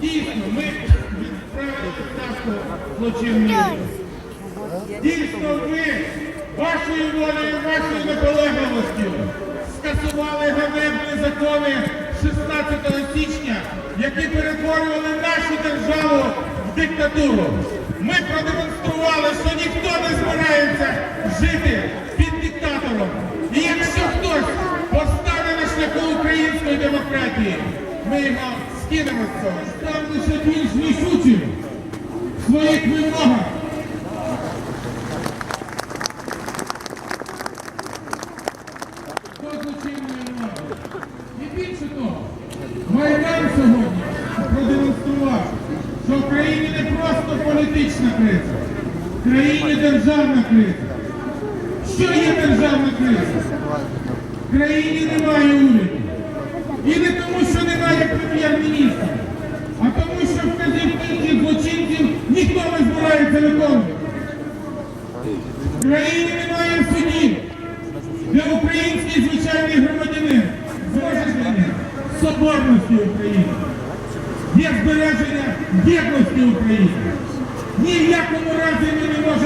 Дійсно, ми відправили ставку злочинної. Дійсно, ви вашою волею, вашою наполегливостю скасували ганебні закони 16 січня, які перетворювали нашу державу в диктатуру. Ми продемонстрували, що ніхто не збирається жити під диктатором. І якщо хтось постане на шляху української демократії, ми його скинемо з цього. Став лише більш рішучим в своїх вимогах. І більше того, Майдан сьогодні продемонстрував, що в країні не просто політична криза, в країні державна криза. Що є державна криза? В країні немає уряду. І не тому, що немає прем'єр-міністра, а тому, що вказівки злочинців ніхто не збирається виконувати. В країні немає судів, де український звичайний громадянин зможе соборності України. Є збереження єдності України. Ні в якому разі ми не можемо